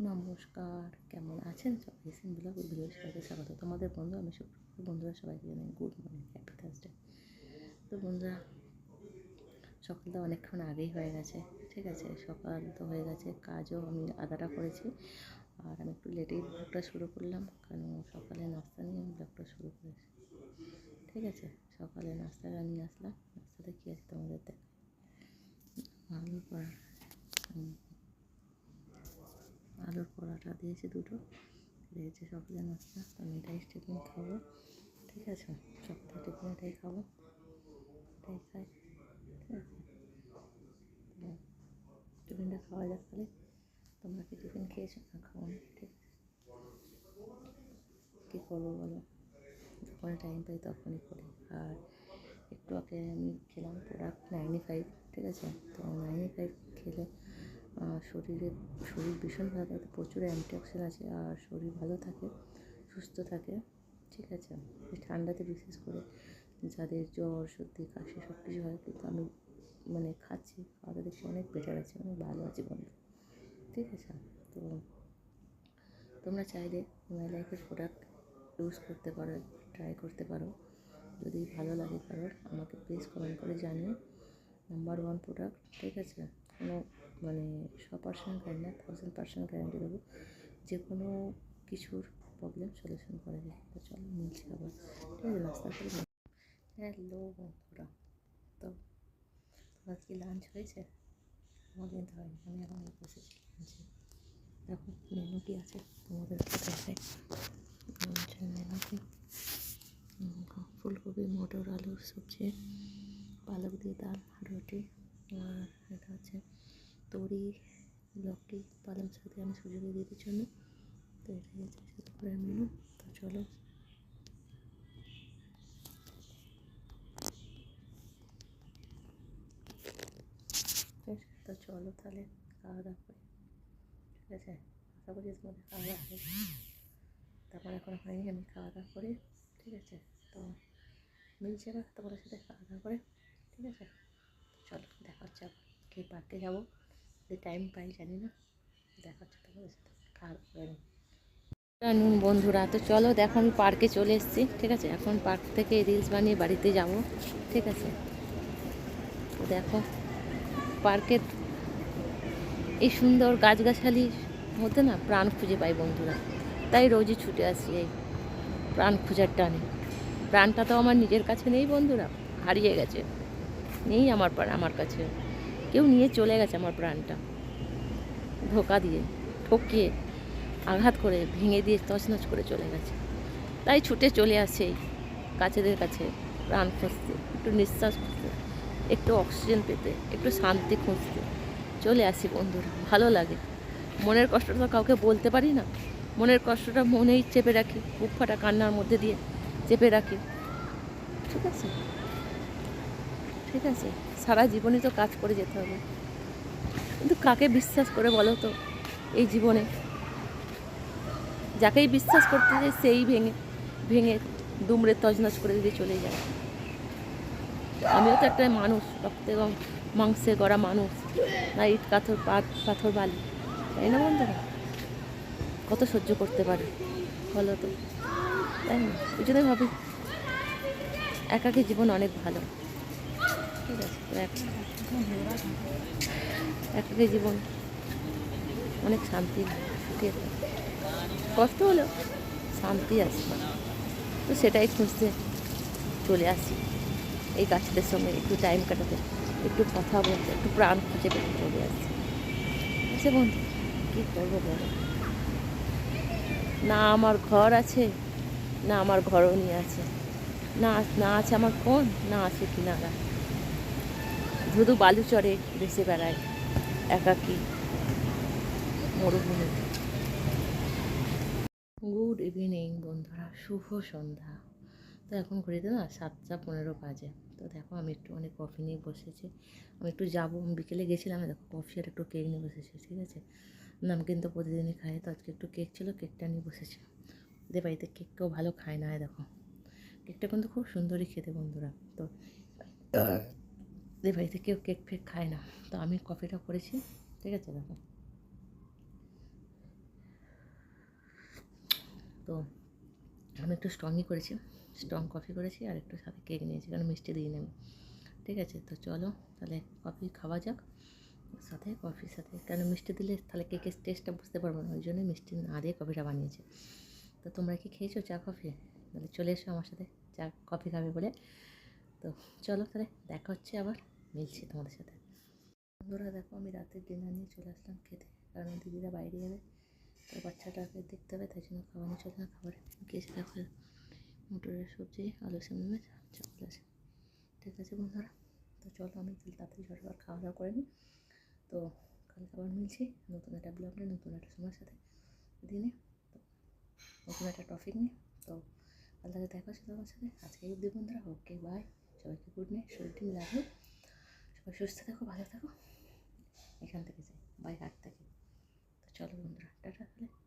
নমস্কার কেমন আছেন সবাই? এসেন ব্লগ ভিডিও সবাইকে স্বাগত। তোমাদের বন্ধু আমি শুক্রবার বন্ধুরা সবাইকে জানাই গুড মর্নিং হ্যাপি থার্সডে তো বন্ধুরা সকালটা অনেকক্ষণ আগেই হয়ে গেছে ঠিক আছে? সকাল তো হয়ে গেছে কাজও আমি আধাটা করেছি। আর আমি একটু লেটেই ব্লগটা শুরু করলাম কারণ সকালে নাস্তা নিয়ে আমি ব্লগটা শুরু করেছি। ঠিক আছে? সকালে নাস্তাটা নিয়ে আসলাম নাস্তাতে কী আছে তোমাদের দেখ আলু হুম, আলুর পরোটা দিয়েছি দুটো। দিয়েছি সকালে নাস্তা আমি এটাই টিফিন খাব। ঠিক আছে? সকালে টিফিন এটাই খাব। এটাই খাই। ঠিক আছে টিফিনটা খাওয়া যাক তাহলে। তোমরা কি টিফিন খেয়েছো? না খাও না ঠিক আছে। কী করব বলো? যখন টাইম পাই তখনই করি। আর একটু আগে আমি খেলাম প্রোডাক্ট নাইনটি ফাইভ ঠিক আছে? তো নাইনটি ফাইভ খেলে শরীরে, শরীর ভীষণ ভালো থাকে, প্রচুর অ্যান্টিঅক্সিডেন্ট আছে আর শরীর ভালো থাকে, সুস্থ থাকে, ঠিক আছে? ঠান্ডাতে বিশেষ করে যাদের জ্বর, সর্দি, কাশি সব কিছু হয়, কিন্তু আমি মানে খাচ্ছি খাওয়াতে দেখছি অনেক বেটার আছে, অনেক ভালো আছে বন্ধু, ঠিক আছে? তো তোমরা চাইলে মাই লাইফের প্রোডাক্ট ইউজ করতে পারো ট্রাই করতে পারো। যদি ভালো লাগে কারোর, আমাকে প্লিজ কমেন্ট করে জানিও। নাম্বার ওয়ান প্রোডাক্ট ঠিক আছে? কোনো মানে শ পার্সেন্ট গ্যারান্টি না থাউজেন্ড পার্সেন্ট গ্যারান্টি দেবো। যে কোনো কিছুর প্রবলেম সলিউশন করা যায়। তো চলো, মিলছি আবার। ঠিক আছে, নাস্তা করে হ্যালো বন্ধুরা। তো তোমার কি লাঞ্চ হয়েছে? আমার কিন্তু হয়নি আমি এখন এই বসেছি লাঞ্চে দেখো মেনু কি আছে? তোমাদের দেখাই। লাঞ্চের মেনু কি? ফুলকপি, মটর, আলুর সবজি, পালক দিয়ে ডাল রুটি, আর এটা হচ্ছে তরি লক্কি পালং শাক দিয়ে আমি। সুযোগে দিদির জন্য তো এটাই হচ্ছে দুপুরের মেনু তো চলো। তো চলো তাহলে খাওয়া দাওয়া করি। ঠিক আছে? আশা করি তোমাদের খাওয়া দাওয়া হবে তারপর এখন হয়নি আমি খাওয়া দাওয়া করি। ঠিক আছে? তো মিলছে এবার তোমাদের সাথে খাওয়া দাওয়া করে। ঠিক আছে? চলো, দেখা হচ্ছে আবার। কে পার্কে যাব? যদি টাইম পাই, জানি না। দেখা হচ্ছে তোমাদের সাথে। খাওয়া নুন, বন্ধুরা, তো চলো দেখো, আমি পার্কে চলে এসেছি, ঠিক আছে? এখন পার্ক থেকে রিলস বানিয়ে বাড়িতে যাব, ঠিক আছে? দেখো পার্কের এই সুন্দর গাছগাছালির মধ্যে না প্রাণ খুঁজে পাই, বন্ধুরা। তাই রোজই ছুটে আসি এই প্রাণ খোঁজার টানে। প্রাণটা তো আমার নিজের কাছে নেই, বন্ধুরা। হারিয়ে গেছে। নেই আমার আমার কাছে। কেউ নিয়ে চলে গেছে আমার প্রাণটা। ধোকা দিয়ে, ঠকিয়ে, আঘাত করে, ভেঙে দিয়ে তছনছ করে চলে গেছে। তাই ছুটে চলে আসে কাছেদের কাছে, প্রাণ খুঁজতে, একটু নিঃশ্বাস খুঁজতে, একটু অক্সিজেন পেতে, একটু শান্তি খুঁজতে। চলে আসি বন্ধুরা, ভালো লাগে। মনের কষ্টটা তো কাউকে বলতে পারি না। মনের কষ্টটা মনেই চেপে রাখি, বুক ফাটা কান্নার মধ্যে দিয়ে চেপে রাখি। ঠিক আছে? ঠিক আছে? সারা জীবনই তো কাজ করে যেতে হবে। কিন্তু কাকে বিশ্বাস করে বলো তো এই জীবনে? যাকেই বিশ্বাস করতে যায় সেই ভেঙে ভেঙে দুমড়ে তজনজ করে দিয়ে চলে যায়। আমিও তো একটা মানুষ, রক্তে এবং মাংসে গড়া মানুষ না ইট পাট পাথর বালি, তাই না বন্ধুরা কত সহ্য করতে পারে, বলো তো? তাই না? ওই জন্যই ভাবি, একাকী জীবন অনেক ভালো। ঠিক আছে তো জীবন। অনেক শান্তি কষ্ট হলেও শান্তি আছে। তো সেটাই খুঁজতে চলে আসি। এই গাছদের সঙ্গে একটু টাইম কাটাতে, একটু কথা বলতে, একটু প্রাণ খুঁজে পেতে চলে আসি। আচ্ছা বন্ধু, কী করব বলো? না আমার ঘর আছে, না আমার ঘরও নিয়ে আছে। না না আছে আমার ফোন না আছে কিনারা। ধুধু বালু চড়ে ভেসে বেড়ায় একাকী মরুভূমিতে। গুড ইভিনিং বন্ধুরা। শুভ সন্ধ্যা। তো এখন ঘুরিতে না সাতটা পনেরো বাজে। তো দেখো, আমি একটু অনেক কফি নিয়ে বসেছি। আমি একটু যাব। বিকেলে গেছিলাম। দেখো কফি আর একটু কেক নিয়ে বসেছি, ঠিক আছে? নামকিন তো প্রতিদিনই খাই। তো আজকে একটু কেক ছিল কেকটা নিয়ে বসেছি। ওদের বাড়িতে কেক কেউ ভালো খায় না দেখো। কেকটা কিন্তু খুব সুন্দরই খেতে, বন্ধুরা। তো ওদের বাড়িতে কেউ কেক ফেক খায় না। তো আমি কফিটা করেছি। ঠিক আছে দেখো তো আমি একটু স্ট্রংই করেছি। স্ট্রং কফি করেছি আর একটু সাথে কেক নিয়েছি, কারণ মিষ্টি দিইনি আমি ঠিক আছে, তো চলো তাহলে কফি খাওয়া যাক। সাথে কফির সাথে কেন মিষ্টি দিলে তাহলে কেকের টেস্টটা বুঝতে পারব না, ওই জন্য মিষ্টি না দিয়ে কফিটা বানিয়েছে। তো তোমরা কি খেয়েছো চা কফি তাহলে চলে এসো আমার সাথে। চা কফি খাবে বলে। তো চলো তাহলে দেখা হচ্ছে আবার। মিলছি তোমাদের সাথে। বন্ধুরা দেখো আমি রাতের ডিনার নিয়ে চলে আসলাম খেতে। কারণ দিদিরা বাইরে যাবে, তো বাচ্চাটাকে দেখতে হবে, তাই জন্য খাওয়া নিয়ে চলে খাবারে গিয়েছে দেখো? মটরের সবজি, আলু সামনে চাপল আছে। ঠিক আছে বন্ধুরা, তো চলো আমি তাড়াতাড়ি ঝটপট খাওয়া দাওয়া করে নিই। তো কালকে আবার মিলছি, নতুন একটা ব্লগ নতুন একটা সময়ের সাথে দিনে। তো নতুন একটা টপিক নিয়ে, তো কাল থেকে দেখা হচ্ছে তোমার সাথে। আজকে বন্ধুরা ওকে বাই সবাইকে গুড নাইট শরীর টিম লাগল সবাই সুস্থ থাকো, ভালো থাকো। এখান থেকে যাই বাই হাট থেকে তো চলো বন্ধুরা, টাটা তাহলে।